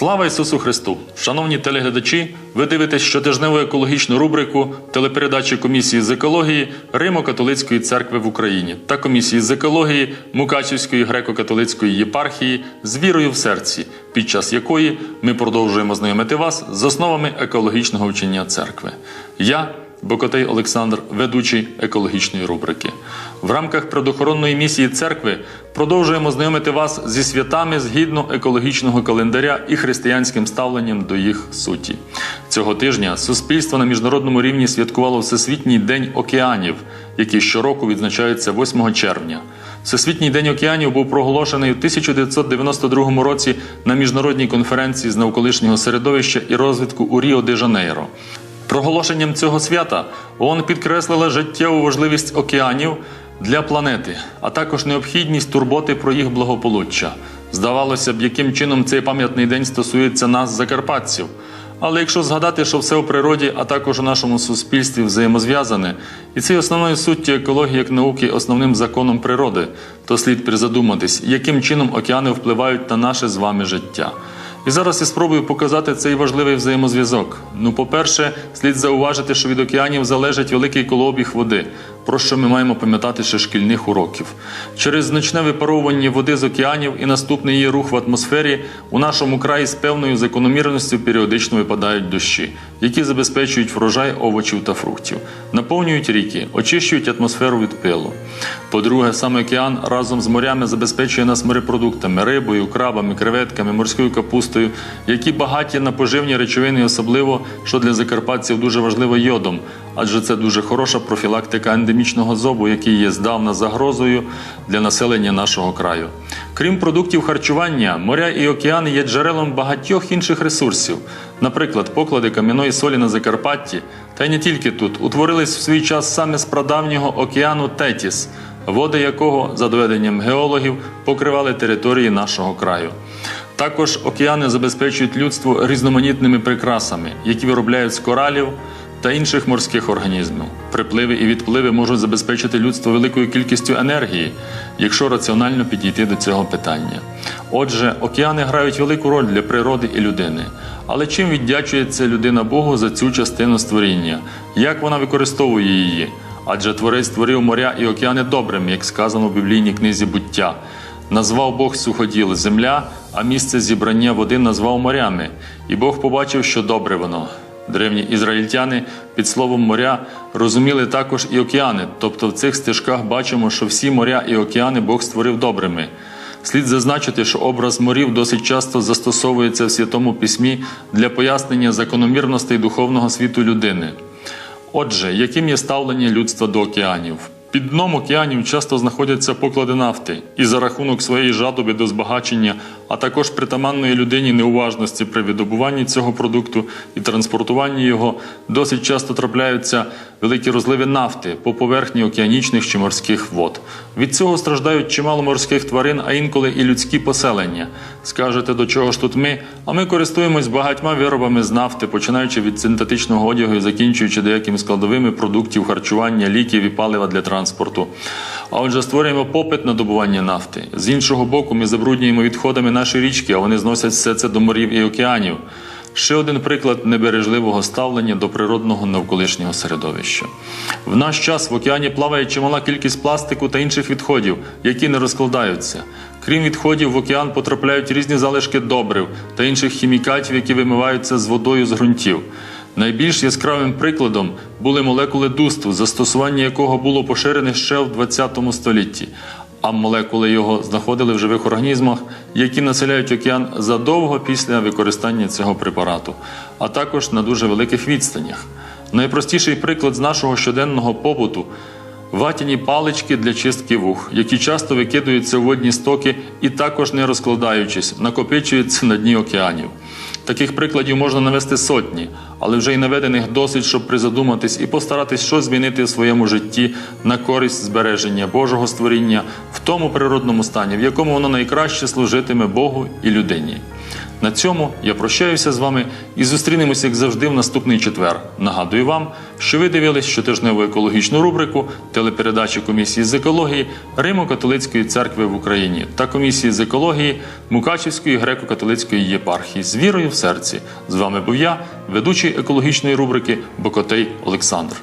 Слава Ісусу Христу! Шановні телеглядачі, ви дивитесь щотижневу екологічну рубрику телепередачі комісії з екології Римо-католицької церкви в Україні та комісії з екології Мукачівської греко-католицької єпархії з вірою в серці, під час якої ми продовжуємо знайомити вас з основами екологічного вчення церкви. Я Бокотей Олександр, ведучий екологічної рубрики. В рамках предохоронної місії церкви продовжуємо знайомити вас зі святами згідно екологічного календаря і християнським ставленням до їх суті. Цього тижня суспільство на міжнародному рівні святкувало Всесвітній день океанів, який щороку відзначається 8 червня. Всесвітній день океанів був проголошений у 1992 році на міжнародній конференції з навколишнього середовища і розвитку у Ріо де Жанейро. Проголошенням цього свята ООН підкреслила життєву важливість океанів для планети, а також необхідність турботи про їх благополуччя. Здавалося б, яким чином цей пам'ятний день стосується нас, закарпатців. Але якщо згадати, що все у природі, а також у нашому суспільстві взаємозв'язане, і це основною суттю екології як науки, основним законом природи, то слід призадуматись, яким чином океани впливають на наше з вами життя. І зараз я спробую показати цей важливий взаємозв'язок. Ну, по-перше, слід зауважити, що від океанів залежить великий колообіг води, про що ми маємо пам'ятати ще шкільних уроків. Через значне випаровування води з океанів і наступний її рух в атмосфері у нашому краї з певною закономірністю періодично випадають дощі, які забезпечують врожай овочів та фруктів, наповнюють ріки, очищують атмосферу від пилу. По-друге, саме океан разом з морями забезпечує нас морепродуктами, рибою, крабами, креветками, морською капустою, які багаті на поживні речовини, особливо що для закарпатців дуже важливо йодом, адже це дуже хороша профілактика ендемічного зобу, який є здавна загрозою для населення нашого краю. Крім продуктів харчування, моря і океани є джерелом багатьох інших ресурсів. Наприклад, поклади кам'яної солі на Закарпатті, та й не тільки тут, утворились в свій час саме з прадавнього океану Тетіс, води якого, за доведенням геологів, покривали території нашого краю. Також океани забезпечують людство різноманітними прикрасами, які виробляють з коралів та інших морських організмів. Припливи і відпливи можуть забезпечити людство великою кількістю енергії, якщо раціонально підійти до цього питання. Отже, океани грають велику роль для природи і людини. Але чим віддячується людина Богу за цю частину створіння? Як вона використовує її? Адже творець створив моря і океани добрими, як сказано в біблійній книзі буття. Назвав Бог суходіл земля, а місце зібрання води назвав морями, і Бог побачив, що добре воно. Древні ізраїльтяни під словом моря розуміли також і океани, тобто в цих стежках бачимо, що всі моря і океани Бог створив добрими. Слід зазначити, що образ морів досить часто застосовується в Святому Письмі для пояснення закономірностей духовного світу людини. Отже, яким є ставлення людства до океанів? Під дном океанів часто знаходяться поклади нафти, і за рахунок своєї жадоби до збагачення, а також притаманної людині неуважності при видобуванні цього продукту і транспортуванні його, досить часто трапляються великі розливи нафти по поверхні океанічних чи морських вод. Від цього страждають чимало морських тварин, а інколи і людські поселення. Скажете, до чого ж тут ми? А ми користуємось багатьма виробами з нафти, починаючи від синтетичного одягу і закінчуючи деякими складовими продуктів харчування, ліків і палива для транспорту. А отже, створюємо попит на добування нафти. З іншого боку, ми забруднюємо відходами наші річки, а вони зносять все це до морів і океанів. Ще один приклад небережливого ставлення до природного навколишнього середовища. В наш час в океані плаває чимала кількість пластику та інших відходів, які не розкладаються. Крім відходів, в океан потрапляють різні залишки добрив та інших хімікатів, які вимиваються з водою з ґрунтів. Найбільш яскравим прикладом були молекули дусту, застосування якого було поширене ще в 20 столітті. А молекули його знаходили в живих організмах, які населяють океан задовго після використання цього препарату, а також на дуже великих відстанях. Найпростіший приклад з нашого щоденного побуту ватяні палички для чистки вух, які часто викидаються в водні стоки і також не розкладаючись, накопичуються на дні океанів. Таких прикладів можна навести сотні, але вже й наведених досить, щоб призадуматись і постаратись щось змінити в своєму житті на користь збереження Божого створіння в тому природному стані, в якому воно найкраще служитиме Богу і людині. На цьому я прощаюся з вами і зустрінемося, як завжди, в наступний четвер. Нагадую вам, що ви дивились щотижневу екологічну рубрику телепередачі комісії з екології Римо-католицької церкви в Україні та комісії з екології Мукачівської греко-католицької єпархії з вірою в серці. З вами був я, ведучий екологічної рубрики Бокотей Олександр.